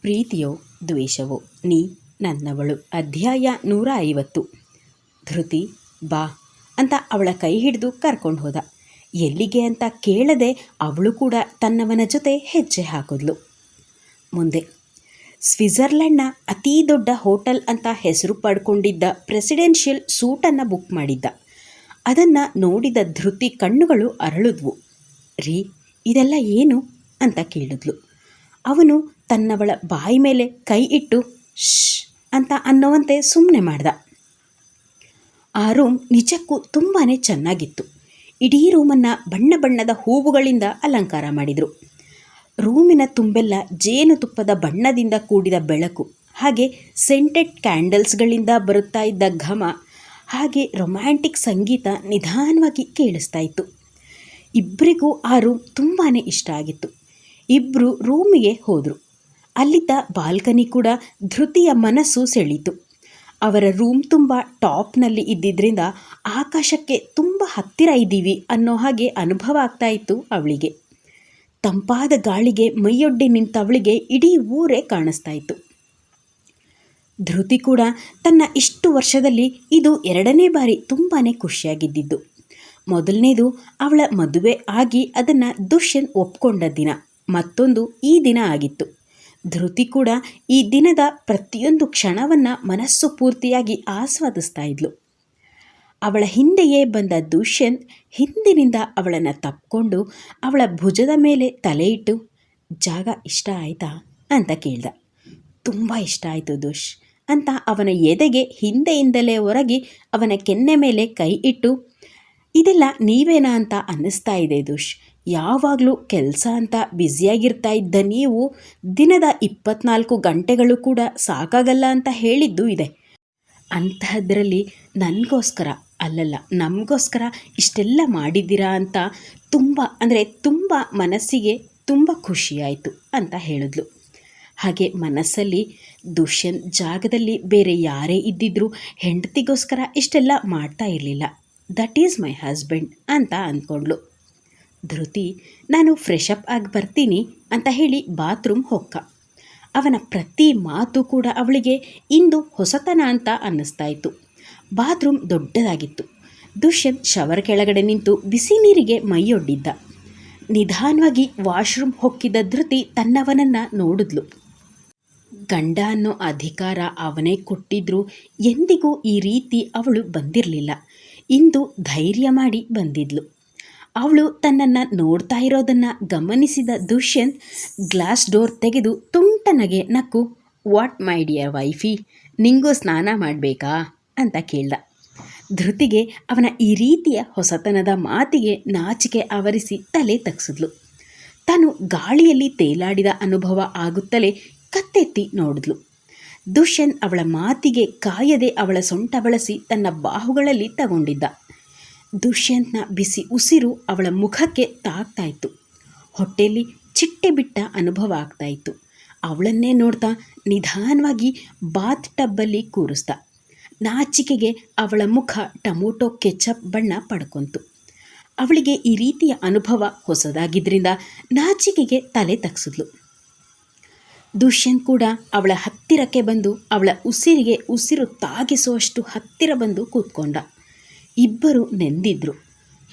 ಪ್ರೀತಿಯೋ ದ್ವೇಷವೋ, ನೀ ನನ್ನವಳು. ಅಧ್ಯಾಯ ನೂರ ಐವತ್ತು ಧೃತಿ, ಬಾ ಅಂತ ಅವಳ ಕೈ ಹಿಡಿದು ಕರ್ಕೊಂಡು ಹೋದ. ಎಲ್ಲಿಗೆ ಅಂತ ಕೇಳದೆ ಅವಳು ಕೂಡ ತನ್ನವನ ಜೊತೆ ಹೆಜ್ಜೆ ಹಾಕಿದ್ಲು. ಮುಂದೆ, ಸ್ವಿಟ್ಜರ್ಲೆಂಡ್ನ ಅತೀ ದೊಡ್ಡ ಹೋಟೆಲ್ ಅಂತ ಹೆಸರು ಪಡ್ಕೊಂಡಿದ್ದ ಪ್ರೆಸಿಡೆನ್ಷಿಯಲ್ ಸೂಟನ್ನು ಬುಕ್ ಮಾಡಿದ್ದ. ಅದನ್ನು ನೋಡಿದ ಧೃತಿ ಕಣ್ಣುಗಳು ಅರಳಿದ್ವು. ರೀ, ಇದೆಲ್ಲ ಏನು? ಅಂತ ಕೇಳಿದ್ಲು. ಅವನು ತನ್ನವಳ ಬಾಯಿ ಮೇಲೆ ಕೈ ಇಟ್ಟು ಶ್ ಅಂತ ಅನ್ನೋವಂತೆ ಸುಮ್ಮನೆ ಮಾಡ್ದ. ಆ ರೂಮ್ ನಿಜಕ್ಕೂ ತುಂಬಾ ಚೆನ್ನಾಗಿತ್ತು. ಇಡೀ ರೂಮನ್ನು ಬಣ್ಣ ಬಣ್ಣದ ಹೂವುಗಳಿಂದ ಅಲಂಕಾರ ಮಾಡಿದರು. ರೂಮಿನ ತುಂಬೆಲ್ಲ ಜೇನುತುಪ್ಪದ ಬಣ್ಣದಿಂದ ಕೂಡಿದ ಬೆಳಕು, ಹಾಗೆ ಸೆಂಟೆಡ್ ಕ್ಯಾಂಡಲ್ಸ್ಗಳಿಂದ ಬರುತ್ತಾ ಇದ್ದ ಘಮ, ಹಾಗೆ ರೊಮ್ಯಾಂಟಿಕ್ ಸಂಗೀತ ನಿಧಾನವಾಗಿ ಕೇಳಿಸ್ತಾ ಇತ್ತು. ಇಬ್ಬರಿಗೂ ಆ ರೂಮ್ ತುಂಬಾ ಇಷ್ಟ ಆಗಿತ್ತು. ಇಬ್ಬರು ರೂಮಿಗೆ ಹೋದರು. ಅಲ್ಲಿದ್ದ ಬಾಲ್ಕನಿ ಕೂಡ ಧೃತಿಯ ಮನಸ್ಸು ಸೆಳೀತು. ಅವರ ರೂಮ್ ತುಂಬ ಟಾಪ್ನಲ್ಲಿ ಇದ್ದಿದ್ದರಿಂದ ಆಕಾಶಕ್ಕೆ ತುಂಬ ಹತ್ತಿರ ಇದ್ದೀವಿ ಅನ್ನೋ ಹಾಗೆ ಅನುಭವ ಆಗ್ತಾ ಇತ್ತು ಅವಳಿಗೆ. ತಂಪಾದ ಗಾಳಿಗೆ ಮೈಯೊಡ್ಡಿ ನಿಂತವಳಿಗೆ ಇಡೀ ಊರೇ ಕಾಣಿಸ್ತಾ ಇತ್ತು. ಧೃತಿ ಕೂಡ ತನ್ನ ಇಷ್ಟು ವರ್ಷದಲ್ಲಿ ಇದು ಎರಡನೇ ಬಾರಿ ತುಂಬಾ ಖುಷಿಯಾಗಿದ್ದಿದ್ದು. ಮೊದಲನೇದು ಅವಳ ಮದುವೆ ಆಗಿ ಅದನ್ನು ದುಷ್ಯನ್ ಒಪ್ಕೊಂಡ ದಿನ. ಮತ್ತೊಂದು ಈ ದಿನ ಆಗಿತ್ತು. ಧೃತಿ ಕೂಡ ಈ ದಿನದ ಪ್ರತಿಯೊಂದು ಕ್ಷಣವನ್ನು ಮನಸ್ಸು ಪೂರ್ತಿಯಾಗಿ ಆಸ್ವಾದಿಸ್ತಾ ಇದ್ಲು. ಅವಳ ಹಿಂದೆಯೇ ಬಂದ ದುಷ್ಯಂತ್ ಹಿಂದಿನಿಂದ ಅವಳನ್ನು ತಪ್ಪಿಕೊಂಡು ಅವಳ ಭುಜದ ಮೇಲೆ ತಲೆಯಿಟ್ಟು ಜಾಗ ಇಷ್ಟ ಆಯ್ತಾ? ಅಂತ ಕೇಳ್ದ. ತುಂಬ ಇಷ್ಟ ಆಯಿತು ದುಷ್ ಅಂತ ಅವನ ಎದೆಗೆ ಹಿಂದೆಯಿಂದಲೇ ಹೊರಗಿ ಅವನ ಕೆನ್ನೆ ಮೇಲೆ ಕೈ ಇಟ್ಟು, ಇದೆಲ್ಲ ನೀವೇನಾ ಅಂತ ಅನ್ನಿಸ್ತಾ ಇದೆ ದುಷ್. ಯಾವಾಗಲೂ ಕೆಲಸ ಅಂತ ಬ್ಯುಸಿಯಾಗಿರ್ತಾ ಇದ್ದ ನೀವು ದಿನದ ಇಪ್ಪತ್ನಾಲ್ಕು ಗಂಟೆಗಳು ಕೂಡ ಸಾಕಾಗಲ್ಲ ಅಂತ ಹೇಳಿದ್ದು ಇದೆ. ಅಂತಹದ್ರಲ್ಲಿ ನನಗೋಸ್ಕರ ಅಲ್ಲಲ್ಲ, ನಮಗೋಸ್ಕರ ಇಷ್ಟೆಲ್ಲ ಮಾಡಿದ್ದೀರಾ ಅಂತ ತುಂಬ, ಅಂದರೆ ತುಂಬ ಮನಸ್ಸಿಗೆ ತುಂಬ ಖುಷಿಯಾಯಿತು ಅಂತ ಹೇಳಿದ್ಲು. ಹಾಗೆ ಮನಸ್ಸಲ್ಲಿ ದುಷ್ಯಂತ್ ಜಾಗದಲ್ಲಿ ಬೇರೆ ಯಾರೇ ಇದ್ದಿದ್ರೂ ಹೆಂಡತಿಗೋಸ್ಕರ ಇಷ್ಟೆಲ್ಲ ಮಾಡ್ತಾ ಇರಲಿಲ್ಲ. ದಟ್ ಈಸ್ ಮೈ ಹಸ್ಬೆಂಡ್ ಅಂತ ಅಂದ್ಕೊಂಡ್ಳು. ಧೃತಿ, ನಾನು ಫ್ರೆಶ್ ಆಗಿ ಬರ್ತೀನಿ ಅಂತ ಹೇಳಿ ಬಾತ್ರೂಮ್ ಹೊಕ್ಕ. ಅವನ ಪ್ರತಿ ಮಾತು ಕೂಡ ಅವಳಿಗೆ ಇಂದು ಹೊಸತನ ಅಂತ ಅನ್ನಿಸ್ತಾ ಇತ್ತು ಬಾತ್ರೂಮ್ ದೊಡ್ಡದಾಗಿತ್ತು. ದುಷ್ಯಂತ್ ಶವರ್ ಕೆಳಗಡೆ ನಿಂತು ಬಿಸಿ ನೀರಿಗೆ ಮೈಯೊಡ್ಡಿದ್ದ. ನಿಧಾನವಾಗಿ ವಾಶ್ರೂಮ್ ಹೊಕ್ಕಿದ ಧೃತಿ ತನ್ನವನನ್ನು ನೋಡಿದ್ಲು. ಗಂಡ ಅನ್ನೋ ಅಧಿಕಾರ ಅವನೇ ಕೊಟ್ಟಿದ್ರು ಎಂದಿಗೂ ಈ ರೀತಿ ಅವಳು ಬಂದಿರಲಿಲ್ಲ. ಇಂದು ಧೈರ್ಯ ಮಾಡಿ ಬಂದಿದ್ಲು. ಅವಳು ತನ್ನನ್ನು ನೋಡ್ತಾ ಇರೋದನ್ನು ಗಮನಿಸಿದ ದುಷ್ಯಂತ್ ಗ್ಲಾಸ್ ಡೋರ್ ತೆಗೆದು ತುಂಟನಗೆ ನಕ್ಕು, ವಾಟ್, ಮೈ ಡಿಯರ್ ವೈಫಿ, ನಿಂಗೂ ಸ್ನಾನ ಮಾಡಬೇಕಾ? ಅಂತ ಕೇಳ್ದ. ಧೃತಿಗೆ ಅವನ ಈ ರೀತಿಯ ಹೊಸತನದ ಮಾತಿಗೆ ನಾಚಿಕೆ ಆವರಿಸಿ ತಲೆ ತಗ್ಸಿದ್ಲು. ತಾನು ಗಾಳಿಯಲ್ಲಿ ತೇಲಾಡಿದ ಅನುಭವ ಆಗುತ್ತಲೇ ಕತ್ತೆತ್ತಿ ನೋಡಿದ್ಲು. ದುಷ್ಯಂತ್ ಅವಳ ಮಾತಿಗೆ ಕಾಯದೆ ಅವಳ ಸೊಂಟ ಬಳಸಿ ತನ್ನ ಬಾಹುಗಳಲ್ಲಿ ತಗೊಂಡಿದ್ದ. ದುಷ್ಯಂತ್ನ ಬಿಸಿ ಉಸಿರು ಅವಳ ಮುಖಕ್ಕೆ ತಾಗ್ತಾ ಇತ್ತು ಹೊಟ್ಟೆಯಲ್ಲಿ ಚಿಟ್ಟೆ ಬಿಟ್ಟ ಅನುಭವ ಆಗ್ತಾ ಇತ್ತು ಅವಳನ್ನೇ ನೋಡ್ತಾ ನಿಧಾನವಾಗಿ ಬಾತ್ ಟಬ್ಬಲ್ಲಿ ಕೂರಿಸ್ದ ನಾಚಿಕೆಗೆ ಅವಳ ಮುಖ ಟೊಮೊಟೊ ಕೆಚಪ್ ಬಣ್ಣ ಪಡ್ಕೊಂತು. ಅವಳಿಗೆ ಈ ರೀತಿಯ ಅನುಭವ ಹೊಸದಾಗಿದ್ದರಿಂದ ನಾಚಿಕೆಗೆ ತಲೆ ತಗ್ಸಿದ್ಲು. ದುಷ್ಯಂತ್ ಕೂಡ ಅವಳ ಹತ್ತಿರಕ್ಕೆ ಬಂದು ಅವಳ ಉಸಿರಿಗೆ ಉಸಿರು ತಾಗಿಸುವಷ್ಟು ಹತ್ತಿರ ಬಂದು ಕೂತ್ಕೊಂಡ. ಇಬ್ಬರು ನೆಂದಿದ್ರು.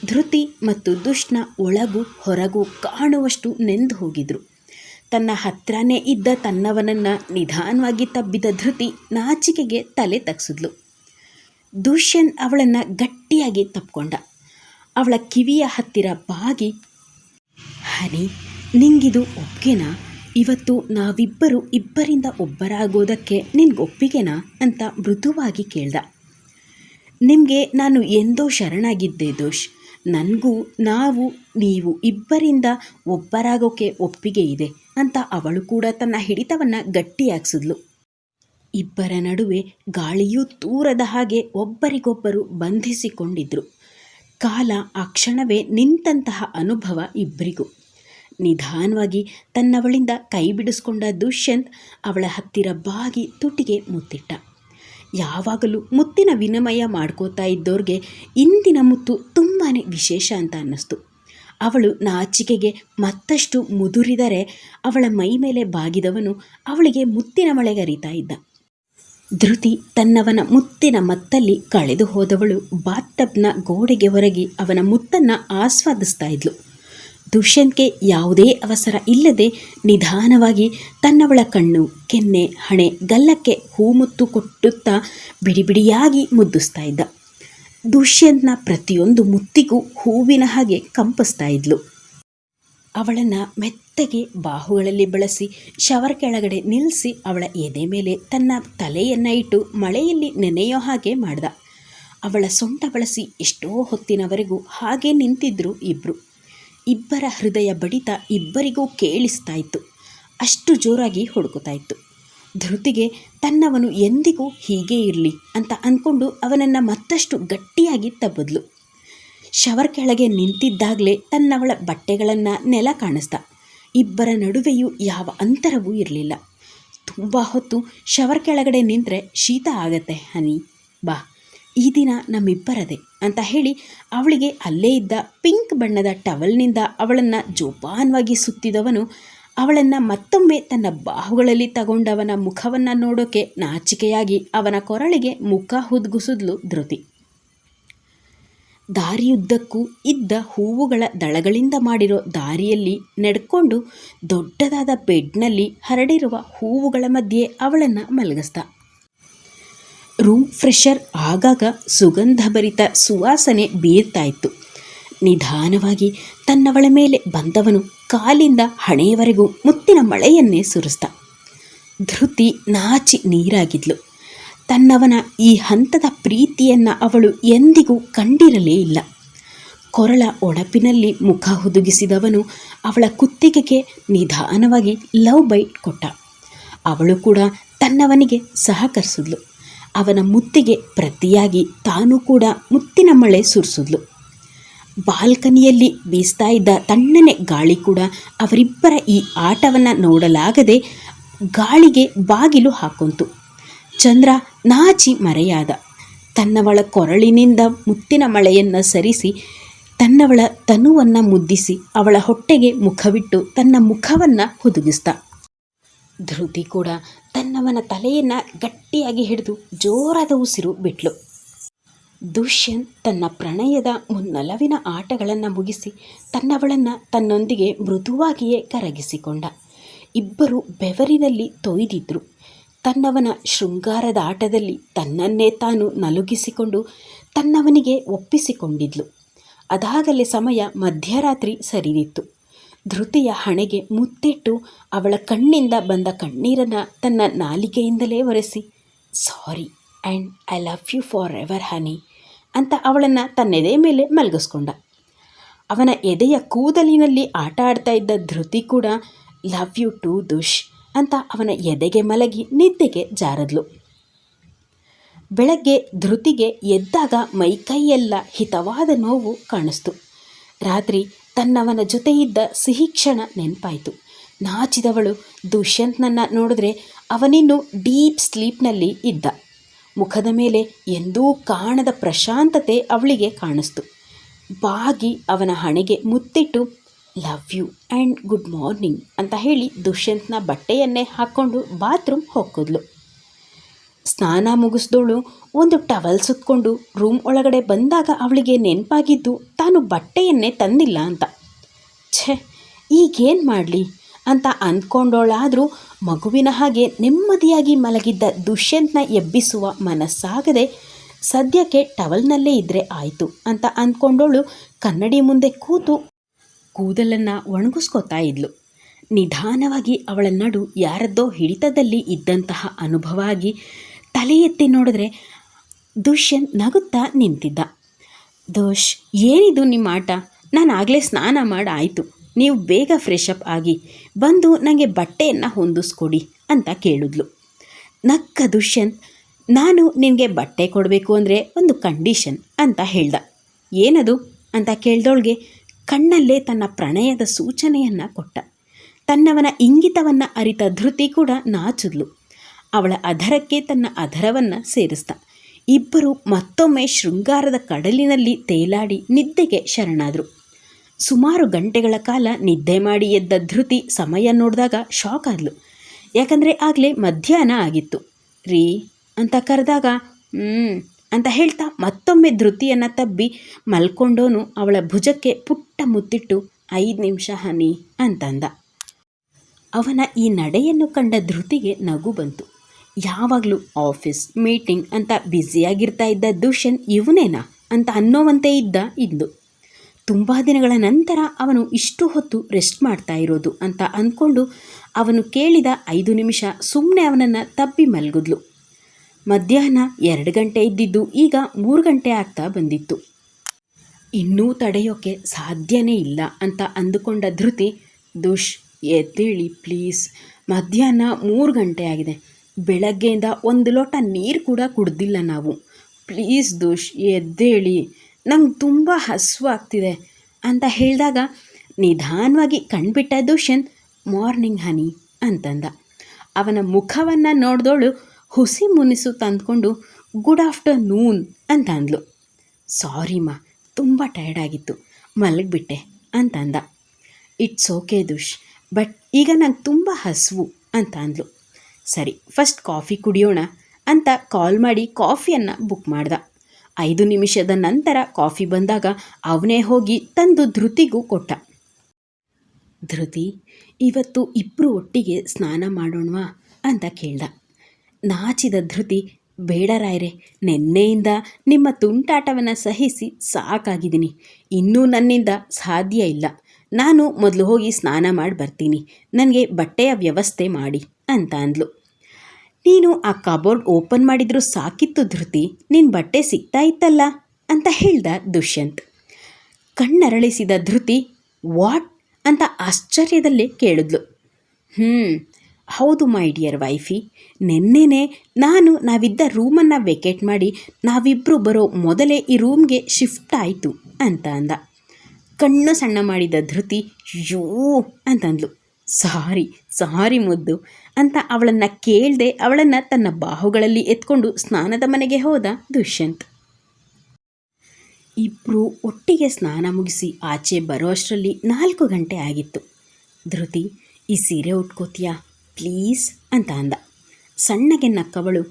ಧೃತಿ ಮತ್ತು ದುಷ್ನ ಒಳಗೂ ಹೊರಗೂ ಕಾಣುವಷ್ಟು ನೆಂದು ಹೋಗಿದ್ರು. ತನ್ನ ಹತ್ರನೇ ಇದ್ದ ತನ್ನವನನ್ನು ನಿಧಾನವಾಗಿ ತಬ್ಬಿದ ಧೃತಿ ನಾಚಿಕೆಗೆ ತಲೆ ತಗ್ಸಿದ್ಲು. ದುಷ್ಯನ್ ಅವಳನ್ನು ಗಟ್ಟಿಯಾಗಿ ತಪ್ಕೊಂಡ. ಅವಳ ಕಿವಿಯ ಹತ್ತಿರ ಬಾಗಿ, ಹನಿ, ನಿಂಗಿದು ಒಪ್ಗೆನಾ? ಇವತ್ತು ನಾವಿಬ್ಬರು ಇಬ್ಬರಿಂದ ಒಬ್ಬರಾಗೋದಕ್ಕೆ ನಿನ್ಗೆ ಒಪ್ಪಿಗೆನಾ ಅಂತ ಮೃದುವಾಗಿ ಕೇಳ್ದ. ನಿಮಗೆ ನಾನು ಎಂದೋ ಶರಣಾಗಿದ್ದೆ ದೋಷ್. ನನಗೂ ನಾವು, ನೀವು ಇಬ್ಬರಿಂದ ಒಬ್ಬರಾಗೋಕೆ ಒಪ್ಪಿಗೆ ಇದೆ ಅಂತ ಅವಳು ಕೂಡ ತನ್ನ ಹಿಡಿತವನ್ನು ಗಟ್ಟಿಯಾಗಿಸಿದ್ಲು. ಇಬ್ಬರ ನಡುವೆ ಗಾಳಿಯೂ ತೂರದ ಹಾಗೆ ಒಬ್ಬರಿಗೊಬ್ಬರು ಬಂಧಿಸಿಕೊಂಡಿದ್ರು. ಕಾಲ ಆ ಕ್ಷಣವೇ ನಿಂತಹ ಅನುಭವ ಇಬ್ಬರಿಗೂ ನಿಧಾನವಾಗಿ ತನ್ನವಳಿಂದ ಕೈ ಬಿಡಿಸ್ಕೊಂಡ ದುಷ್ಯಂತ್ ಅವಳ ಹತ್ತಿರ ಬಾಗಿ ತುಟಿಗೆ ಮುತ್ತಿಟ್ಟ. ಯಾವಾಗಲೂ ಮುತ್ತಿನ ವಿನಿಮಯ ಮಾಡ್ಕೋತಾ ಇದ್ದೋರಿಗೆ ಇಂದಿನ ಮುತ್ತು ತುಂಬಾ ವಿಶೇಷ ಅಂತ ಅನ್ನಿಸ್ತು. ಅವಳು ನಾಚಿಕೆಗೆ ಮತ್ತಷ್ಟು ಮುದುರಿದರೆ ಅವಳ ಮೈ ಮೇಲೆ ಬಾಗಿದವನು ಅವಳಿಗೆ ಮುತ್ತಿನ ಮಳೆಗರಿತಾ ಇದ್ದ. ಧೃತಿ ತನ್ನವನ ಮುತ್ತಿನ ಮತ್ತಲ್ಲಿ ಕಳೆದು ಹೋದವಳು ಬಾತ್ತಬ್ನ ಗೋಡೆಗೆ ಹೊರಗಿ ಅವನ ಮುತ್ತನ್ನು ಆಸ್ವಾದಿಸ್ತಾ ಇದ್ಲು. ದುಷ್ಯಂತ್ಗೆ ಯಾವುದೇ ಅವಸರ ಇಲ್ಲದೆ ನಿಧಾನವಾಗಿ ತನ್ನವಳ ಕಣ್ಣು, ಕೆನ್ನೆ, ಹಣೆ, ಗಲ್ಲಕ್ಕೆ ಹೂಮುತ್ತು ಕೊಟ್ಟುತ್ತಾ ಬಿಡಿಬಿಡಿಯಾಗಿ ಮುದ್ದಿಸ್ತಾ ಇದ್ದ. ದುಷ್ಯಂತ್ನ ಪ್ರತಿಯೊಂದು ಮುತ್ತಿಗೂ ಹೂವಿನ ಹಾಗೆ ಕಂಪಿಸ್ತಾ ಇದ್ಲು. ಅವಳನ್ನು ಮೆತ್ತಗೆ ಬಾಹುಗಳಲ್ಲಿ ಬಳಸಿ ಶವರ್ ಕೆಳಗಡೆ ನಿಲ್ಲಿಸಿ ಅವಳ ಎದೆ ಮೇಲೆ ತನ್ನ ತಲೆಯನ್ನು ಇಟ್ಟು ಮಳೆಯಲ್ಲಿ ನೆನೆಯೋ ಹಾಗೆ ಮಾಡ್ದ. ಅವಳ ಸೊಂಟ ಬಳಸಿ ಎಷ್ಟೋ ಹೊತ್ತಿನವರೆಗೂ ಹಾಗೆ ನಿಂತಿದ್ರು ಇಬ್ಬರು ಇಬ್ಬರ ಹೃದಯ ಬಡಿತ ಇಬ್ಬರಿಗೂ ಕೇಳಿಸ್ತಾ ಇತ್ತು ಅಷ್ಟು ಜೋರಾಗಿ ಹುಡುಕುತ್ತಾ ಇತ್ತು ಧೃತಿಗೆ, ತನ್ನವನು ಎಂದಿಗೂ ಹೀಗೇ ಇರಲಿ ಅಂತ ಅಂದ್ಕೊಂಡು ಅವನನ್ನು ಮತ್ತಷ್ಟು ಗಟ್ಟಿಯಾಗಿ ತಬ್ಬದ್ಲು. ಶವರ್ ಕೆಳಗೆ ನಿಂತಿದ್ದಾಗಲೇ ತನ್ನವಳ ಬಟ್ಟೆಗಳನ್ನು ನೆಲ ಕಾಣಿಸ್ದ ಇಬ್ಬರ ನಡುವೆಯೂ ಯಾವ ಅಂತರವೂ ಇರಲಿಲ್ಲ. ತುಂಬ ಹೊತ್ತು ಶವರ್ ಕೆಳಗಡೆ ನಿಂತರೆ ಶೀತ ಆಗತ್ತೆ, ಹನಿ. ಬಾ. ಈ ದಿನ ನಮ್ಮಿಬ್ಬರದೇ ಅಂತ ಹೇಳಿ ಅವಳಿಗೆ ಅಲ್ಲೇ ಇದ್ದ ಪಿಂಕ್ ಬಣ್ಣದ ಟವಲ್ನಿಂದ ಅವಳನ್ನು ಜೋಪಾನವಾಗಿ ಸುತ್ತಿದವನು, ಅವಳನ್ನು ಮತ್ತೊಮ್ಮೆ ತನ್ನ ಬಾಹುಗಳಲ್ಲಿ ತಗೊಂಡವನ ಮುಖವನ್ನು ನೋಡೋಕೆ ನಾಚಿಕೆಯಾಗಿ ಅವನ ಕೊರಳಿಗೆ ಮುಖ ಹುದುಗಿಸಿದ್ಲು ಧೃತಿ. ದಾರಿಯುದ್ದಕ್ಕೂ ಇದ್ದ ಹೂವುಗಳ ದಳಗಳಿಂದ ಮಾಡಿರೋ ದಾರಿಯಲ್ಲಿ ನಡ್ಕೊಂಡು ದೊಡ್ಡದಾದ ಬೆಡ್ನಲ್ಲಿ ಹರಡಿರುವ ಹೂವುಗಳ ಮಧ್ಯೆ ಅವಳನ್ನು ಮಲಗಿಸ್ದ. ರೂಮ್ ಫ್ರೆಶರ್ ಆಗಾಗ ಸುಗಂಧಭರಿತ ಸುವಾಸನೆ ಬೀರ್ತಾ ಇತ್ತು ನಿಧಾನವಾಗಿ ತನ್ನವಳ ಮೇಲೆ ಬಂದವನು ಕಾಲಿಂದ ಹಣೆಯವರೆಗೂ ಮುತ್ತಿನ ಮಳೆಯನ್ನೇ ಸುರಿಸ್ತ ಧೃತಿ ನಾಚಿ ನೀರಾಗಿದ್ಲು. ತನ್ನವನ ಈ ಹಂತದ ಪ್ರೀತಿಯನ್ನು ಅವಳು ಎಂದಿಗೂ ಕಂಡಿರಲೇ ಇಲ್ಲ. ಕೊರಳ ಒಡಪಿನಲ್ಲಿ ಮುಖ ಹುದುಗಿಸಿದವನು ಅವಳ ಕುತ್ತಿಗೆಗೆ ನಿಧಾನವಾಗಿ ಲವ್ ಬೈಟ್ ಕೊಟ್ಟ. ಅವಳು ಕೂಡ ತನ್ನವನಿಗೆ ಸಹಕರಿಸಿದ್ಲು. ಅವನ ಮುತ್ತಿಗೆ ಪ್ರತಿಯಾಗಿ ತಾನು ಕೂಡ ಮುತ್ತಿನ ಮಳೆ ಸುರಿಸಿದ್ಲು. ಬಾಲ್ಕನಿಯಲ್ಲಿ ಬೀಸ್ತಾ ಇದ್ದ ತಣ್ಣನೆ ಗಾಳಿ ಕೂಡ ಅವರಿಬ್ಬರ ಈ ಆಟವನ್ನು ನೋಡಲಾಗದೆ ಗಾಳಿಗೆ ಬಾಗಿಲು ಹಾಕೊಂತು. ಚಂದ್ರ ನಾಚಿ ಮರೆಯಾದ. ತನ್ನವಳ ಕೊರಳಿನಿಂದ ಮುತ್ತಿನ ಮಳೆಯನ್ನು ಸರಿಸಿ, ತನ್ನವಳ ತನುವನ್ನು ಮುದ್ದಿಸಿ ಅವಳ ಹೊಟ್ಟೆಗೆ ಮುಖವಿಟ್ಟು ತನ್ನ ಮುಖವನ್ನು ಹುದುಗಿಸ್ದ. ಧೃತಿ ಕೂಡ ತನ್ನವನ ತಲೆಯನ್ನು ಗಟ್ಟಿಯಾಗಿ ಹಿಡಿದು ಜೋರಾದ ಉಸಿರು ಬಿಟ್ಲು. ದುಷ್ಯನ್ ತನ್ನ ಪ್ರಣಯದ ಮುನ್ನಲವಿನ ಆಟಗಳನ್ನು ಮುಗಿಸಿ ತನ್ನವಳನ್ನು ತನ್ನೊಂದಿಗೆ ಮೃದುವಾಗಿಯೇ ಕರಗಿಸಿಕೊಂಡ. ಇಬ್ಬರು ಬೆವರಿನಲ್ಲಿ ತೊಯ್ದಿದ್ರು. ತನ್ನವನ ಶೃಂಗಾರದ ಆಟದಲ್ಲಿ ತನ್ನನ್ನೇ ತಾನು ನಲುಗಿಸಿಕೊಂಡು ತನ್ನವನಿಗೆ ಒಪ್ಪಿಸಿಕೊಂಡಿದ್ಲು. ಅದಾಗಲೇ ಸಮಯ ಮಧ್ಯರಾತ್ರಿ ಸರಿದಿತ್ತು. ಧೃತಿಯ ಹಣೆಗೆ ಮುತ್ತಿಟ್ಟು ಅವಳ ಕಣ್ಣಿಂದ ಬಂದ ಕಣ್ಣೀರನ್ನು ತನ್ನ ನಾಲಿಗೆಯಿಂದಲೇ ಒರೆಸಿ, sorry and I love you forever honey ಅಂತ ಅವಳನ್ನು ತನ್ನೆದೆ ಮೇಲೆ ಮಲಗಿಸ್ಕೊಂಡ. ಅವನ ಎದೆಯ ಕೂದಲಿನಲ್ಲಿ ಆಟ ಆಡ್ತಾ ಇದ್ದ ಧೃತಿ ಕೂಡ, ಲವ್ ಯು ಟು ದುಷ್ ಅಂತ ಅವನ ಎದೆಗೆ ಮಲಗಿ ನಿದ್ದೆಗೆ ಜಾರದ್ಲು. ಬೆಳಗ್ಗೆ ಧೃತಿಗೆ ಎದ್ದಾಗ ಮೈಕೈಯೆಲ್ಲ ಹಿತವಾದ ನೋವು ಕಾಣಿಸ್ತು. ರಾತ್ರಿ ತನ್ನವನ ಜೊತೆ ಇದ್ದ ಸಿಹಿ ಕ್ಷಣ ನೆನಪಾಯಿತು. ನಾಚಿದವಳು ದುಷ್ಯಂತ್ನನ್ನು ನೋಡಿದ್ರೆ ಅವನಿನ್ನು ಡೀಪ್ ಸ್ಲೀಪ್ನಲ್ಲಿ ಇದ್ದ. ಮುಖದ ಮೇಲೆ ಎಂದೂ ಕಾಣದ ಪ್ರಶಾಂತತೆ ಅವಳಿಗೆ ಕಾಣಿಸ್ತು. ಬಾಗಿ ಅವನ ಹಣೆಗೆ ಮುತ್ತಿಟ್ಟು, love you and good morning ಅಂತ ಹೇಳಿ ದುಷ್ಯಂತ್ನ ಬಟ್ಟೆಯನ್ನೇ ಹಾಕ್ಕೊಂಡು ಬಾತ್ರೂಮ್ ಹೋಗೋದ್ಲು ಸ್ನಾನ ಮುಗಿಸ್ದೋಳು. ಒಂದು ಟವಲ್ ಸುತ್ತಕೊಂಡು ರೂಮ್ ಒಳಗಡೆ ಬಂದಾಗ ಅವಳಿಗೆ ನೆನಪಾಗಿದ್ದು ತಾನು ಬಟ್ಟೆಯನ್ನೇ ತಂದಿಲ್ಲ ಅಂತ. ಛೆ, ಈಗೇನು ಮಾಡಲಿ? ಅಂತ ಅಂದ್ಕೊಂಡೋಳಾದರೂ ಮಗುವಿನ ಹಾಗೆ ನೆಮ್ಮದಿಯಾಗಿ ಮಲಗಿದ್ದ ದುಷ್ಯಂತನ ಎಬ್ಬಿಸುವ ಮನಸ್ಸಾಗದೆ ಸದ್ಯಕ್ಕೆ ಟವಲ್ನಲ್ಲೇ ಇದ್ದರೆ ಆಯಿತು ಅಂತ ಅಂದ್ಕೊಂಡೋಳು ಕನ್ನಡಿ ಮುಂದೆ ಕೂತು ಕೂದಲನ್ನು ಒಣಗಿಸ್ಕೋತಾ ಇದ್ಲು. ನಿಧಾನವಾಗಿ ಅವಳ ನಡು ಯಾರದ್ದೋ ಹಿಡಿತದಲ್ಲಿ ಇದ್ದಂತಹ ಅನುಭವ ಆಗಿ ತಲೆ ಎತ್ತಿ ನೋಡಿದ್ರೆ ದುಷ್ಯಂತ್ ನಗುತ್ತಾ ನಿಂತಿದ್ದ. ದೋಷ್, ಏನಿದು ನಿಮ್ಮ ಆಟ? ನಾನು ಆಗಲೇ ಸ್ನಾನ ಮಾಡಿ ಆಯಿತು. ನೀವು ಬೇಗ ಫ್ರೆಶ್ ಅಪ್ ಆಗಿ. ಬಂದು ನನಗೆ ಬಟ್ಟೆಯನ್ನು ಹೊಂದಿಸ್ಕೊಡಿ ಅಂತ ಕೇಳಿದ್ಲು. ನಕ್ಕ ದುಷ್ಯಂತ್, ನಾನು ನಿನಗೆ ಬಟ್ಟೆ ಕೊಡಬೇಕು ಅಂದರೆ ಒಂದು ಕಂಡೀಷನ್ ಅಂತ ಹೇಳ್ದ. ಏನದು? ಅಂತ ಕೇಳ್ದೋಳ್ಗೆ ಕಣ್ಣಲ್ಲೇ ತನ್ನ ಪ್ರಣಯದ ಸೂಚನೆಯನ್ನು ಕೊಟ್ಟ. ತನ್ನವನ ಇಂಗಿತವನ್ನು ಅರಿತ ಧೃತಿ ಕೂಡ ನಾಚಿದ್ಲು. ಅವಳ ಅಧರಕ್ಕೆ ತನ್ನ ಅಧರವನ್ನು ಸೇರಿಸ್ದ. ಇಬ್ಬರು ಮತ್ತೊಮ್ಮೆ ಶೃಂಗಾರದ ಕಡಲಿನಲ್ಲಿ ತೇಲಾಡಿ ನಿದ್ದೆಗೆ ಶರಣಾದರು. ಸುಮಾರು ಗಂಟೆಗಳ ಕಾಲ ನಿದ್ದೆ ಮಾಡಿ ಎದ್ದ ಧೃತಿ ಸಮಯ ನೋಡಿದಾಗ ಶಾಕ್ ಆದ್ಲು. ಯಾಕಂದರೆ ಆಗಲೇ ಮಧ್ಯಾಹ್ನ ಆಗಿತ್ತು. ರೀ, ಅಂತ ಕರೆದಾಗ ಹ್ಞೂ ಅಂತ ಹೇಳ್ತಾ ಮತ್ತೊಮ್ಮೆ ಧೃತಿಯನ್ನು ತಬ್ಬಿ ಮಲ್ಕೊಂಡೋನು ಅವಳ ಭುಜಕ್ಕೆ ಪುಟ್ಟ ಮುತ್ತಿಟ್ಟು, ಐದು ನಿಮಿಷ ಹನಿ, ಅಂತಂದ. ಅವನ ಈ ನಡೆಯನ್ನು ಕಂಡ ಧೃತಿಗೆ ನಗು ಬಂತು. ಯಾವಾಗಲೂ ಆಫೀಸ್, ಮೀಟಿಂಗ್ ಅಂತ ಬ್ಯುಸಿಯಾಗಿರ್ತಾ ಇದ್ದ ದೂಷನ್ ಇವನೇನಾ ಅಂತ ಅನ್ನೋವಂತೆ ಇದ್ದ ಇಂದು. ತುಂಬ ದಿನಗಳ ನಂತರ ಅವನು ಇಷ್ಟು ಹೊತ್ತು ರೆಸ್ಟ್ ಮಾಡ್ತಾ ಇರೋದು ಅಂತ ಅಂದ್ಕೊಂಡು ಅವನು ಕೇಳಿದ ಐದು ನಿಮಿಷ ಸುಮ್ಮನೆ ಅವನನ್ನು ತಬ್ಬಿ ಮಲಗಿದ್ಲು. ಮಧ್ಯಾಹ್ನ ಎರಡು ಗಂಟೆ ಇದ್ದಿದ್ದು ಈಗ ಮೂರು ಗಂಟೆ ಆಗ್ತಾ ಬಂದಿತ್ತು. ಇನ್ನೂ ತಡೆಯೋಕೆ ಸಾಧ್ಯನೇ ಇಲ್ಲ ಅಂತ ಅಂದುಕೊಂಡ ಧೃತಿ, ದುಷ್, ಎದ್ದೇಳಿ ಪ್ಲೀಸ್. ಮಧ್ಯಾಹ್ನ ಮೂರು ಗಂಟೆ ಆಗಿದೆ. ಬೆಳಗ್ಗೆಯಿಂದ ಒಂದು ಲೋಟ ನೀರು ಕೂಡ ಕುಡ್ದಿಲ್ಲ ನಾವು. ಪ್ಲೀಸ್ ದುಷ್ ಎದ್ದೇಳಿ. ನಂಗೆ ತುಂಬ ಹಸುವಾಗ್ತಿದೆ ಅಂತ ಹೇಳಿದಾಗ ನಿಧಾನವಾಗಿ ಕಣ್ಬಿಟ್ಟ ದುಷ್ಯಂತ್ ಮಾರ್ನಿಂಗ್ ಹನಿ ಅಂತಂದ. ಅವನ ಮುಖವನ್ನು ನೋಡಿದವಳು ಹುಸಿ ಮುನಿಸು ತಂದ್ಕೊಂಡು, ಗುಡ್ ಆಫ್ಟರ್ನೂನ್ ಅಂತ ಅಂದ್ಲು ಸಾರಿ ಮಾ, ತುಂಬ ಟಯರ್ಡ್ ಆಗಿತ್ತು, ಮಲಗಿಬಿಟ್ಟೆ ಅಂತಂದ. ಇಟ್ಸ್ ಓಕೆ ದುಷ್ ಬಟ್ ಈಗ ನಂಗೆ ತುಂಬ ಹಸಿವು ಅಂತ ಅಂದ್ಲು ಸರಿ ಫಸ್ಟ್ ಕಾಫಿ ಕುಡಿಯೋಣ ಅಂತ ಕಾಲ್ ಮಾಡಿ ಕಾಫಿಯನ್ನು ಬುಕ್ ಮಾಡ್ದ. ಐದು ನಿಮಿಷದ ನಂತರ ಕಾಫಿ ಬಂದಾಗ ಅವನೇ ಹೋಗಿ ತಂದು ಧೃತಿಗೂ ಕೊಟ್ಟ. ಧೃತಿ, ಇವತ್ತು ಇಬ್ಬರು ಒಟ್ಟಿಗೆ ಸ್ನಾನ ಮಾಡೋಣವಾ? ಅಂತ ಕೇಳ್ದ. ನಾಚಿದ ಧೃತಿ, ಬೇಡ ರಾಯ್ರೆ, ನಿನ್ನೆಯಿಂದ ನಿಮ್ಮ ತುಂಟಾಟವನ್ನು ಸಹಿಸಿ ಸಾಕಾಗಿದ್ದೀನಿ. ಇನ್ನೂ ನನ್ನಿಂದ ಸಾಧ್ಯ ಇಲ್ಲ. ನಾನು ಮೊದಲು ಹೋಗಿ ಸ್ನಾನ ಮಾಡಿ ಬರ್ತೀನಿ. ನನಗೆ ಬಟ್ಟೆಯ ವ್ಯವಸ್ಥೆ ಮಾಡಿ ಅಂತ ಅಂದ್ಲು. ನೀನು ಆ ಕಬೋರ್ಡ್ ಓಪನ್ ಮಾಡಿದರೂ ಸಾಕಿತ್ತು ಧೃತಿ ನಿನ್ನ ಬಟ್ಟೆ ಸಿಗ್ತಾ ಇತ್ತಲ್ಲ? ಅಂತ ಹೇಳ್ದ ದುಷ್ಯಂತ್. ಕಣ್ಣರಳಿಸಿದ ಧೃತಿ, ವಾಟ್? ಅಂತ ಆಶ್ಚರ್ಯದಲ್ಲೇ ಕೇಳಿದ್ಲು. ಹ್ಞೂ ಹೌದು ಮೈ ಡಿಯರ್ ವೈಫಿ, ನಿನ್ನೆನೇ ನಾನು ನಾವಿದ್ದ ರೂಮನ್ನು ವೆಕೇಟ್ ಮಾಡಿ ನಾವಿಬ್ಬರು ಬರೋ ಮೊದಲೇ ಈ ರೂಮ್ಗೆ ಶಿಫ್ಟ್ ಆಯಿತು ಅಂತ ಅಂದ. ಕಣ್ಣು ಸಣ್ಣ ಮಾಡಿದ ಧೃತಿ ಯೋ ಅಂತಂದ್ಲು. ಸಾರಿ ಸಾರಿ ಮುದ್ದು ಅಂತ ಅವಳನ್ನು ಕೇಳದೆ ಅವಳನ್ನು ತನ್ನ ಬಾಹುಗಳಲ್ಲಿ ಎತ್ಕೊಂಡು ಸ್ನಾನದ ಮನೆಗೆ ಹೋದ ದುಷ್ಯಂತ್. ಇಬ್ಬರು ಒಟ್ಟಿಗೆ ಸ್ನಾನ ಮುಗಿಸಿ ಆಚೆ ಬರೋ ಅಷ್ಟರಲ್ಲಿ ನಾಲ್ಕು ಗಂಟೆ ಆಗಿತ್ತು. ಧೃತಿ, ಈ ಸೀರೆ ಉಟ್ಕೋತೀಯಾ? ಪ್ಲೀಸ್ ಅಂತ ಅಂದ. ಸಣ್ಣಗೆ ನಕ್ಕವಳು,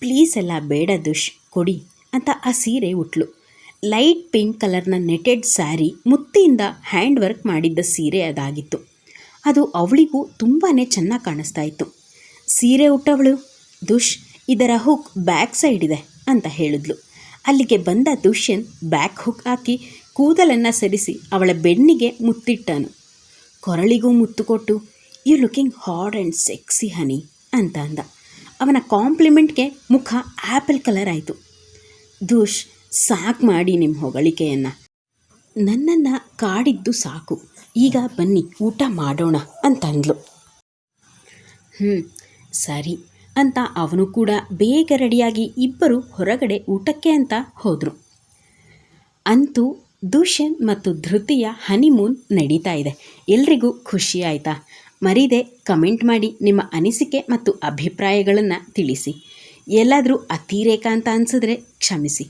ಪ್ಲೀಸ್ ಎಲ್ಲ ಬೇಡ ದುಷ್, ಕೊಡಿ ಅಂತ ಆ ಸೀರೆ ಉಟ್ಲು. ಲೈಟ್ ಪಿಂಕ್ ಕಲರ್ನ ನೆಟೆಡ್ ಸ್ಯಾರಿ ಮುತ್ತಿಯಿಂದ ಹ್ಯಾಂಡ್ ವರ್ಕ್ ಮಾಡಿದ್ದ ಸೀರೆ ಅದಾಗಿತ್ತು. ಅದು ಅವಳಿಗೂ ತುಂಬಾ ಚೆನ್ನಾಗಿ ಕಾಣಿಸ್ತಾ ಇತ್ತು. ಸೀರೆ ಉಟ್ಟವಳು, ದುಷ್, ಇದರ ಹುಕ್ ಬ್ಯಾಕ್ ಸೈಡ್ ಇದೆ ಅಂತ ಹೇಳಿದ್ಲು. ಅಲ್ಲಿಗೆ ಬಂದ ದುಷ್ಯನ್ ಬ್ಯಾಕ್ ಹುಕ್ ಹಾಕಿ ಕೂದಲನ್ನು ಸರಿಸಿ ಅವಳ ಬೆನ್ನಿಗೆ ಮುತ್ತಿಟ್ಟನು. ಕೊರಳಿಗೂ ಮುತ್ತು ಕೊಟ್ಟು, you looking hot and sexy honey ಅಂತ ಅಂದ. ಅವನ ಕಾಂಪ್ಲಿಮೆಂಟ್ಗೆ ಮುಖ ಆ್ಯಪಲ್ ಕಲರ್ ಆಯಿತು. ದುಷ್, ಸಾಕು ಮಾಡಿ ನಿಮ್ಮ ಹೊಗಳಿಕೆಯನ್ನು. ನನ್ನನ್ನು ಕಾಡಿದ್ದು ಸಾಕು. ಈಗ ಬನ್ನಿ, ಊಟ ಮಾಡೋಣ ಅಂತ ಅಂದ್ಲು ಹ್ಞೂ ಸರಿ ಅಂತ ಅವನು ಕೂಡ ಬೇಗ ರೆಡಿಯಾಗಿ ಇಬ್ಬರು ಹೊರಗಡೆ ಊಟಕ್ಕೆ ಅಂತ ಹೋದರು. ಅಂತೂ ದುಷ್ಯಂತ್ ಮತ್ತು ಧೃತಿಯ ಹನಿಮೂನ್ ನಡೀತಾ ಇದೆ. ಎಲ್ರಿಗೂ ಖುಷಿ ಆಯಿತಾ? ಮರೀದೆ ಕಮೆಂಟ್ ಮಾಡಿ ನಿಮ್ಮ ಅನಿಸಿಕೆ ಮತ್ತು ಅಭಿಪ್ರಾಯಗಳನ್ನು ತಿಳಿಸಿ. ಎಲ್ಲಾದರೂ ಅತಿರೇಕ ಅಂತ ಅನಿಸಿದ್ರೆ ಕ್ಷಮಿಸಿ.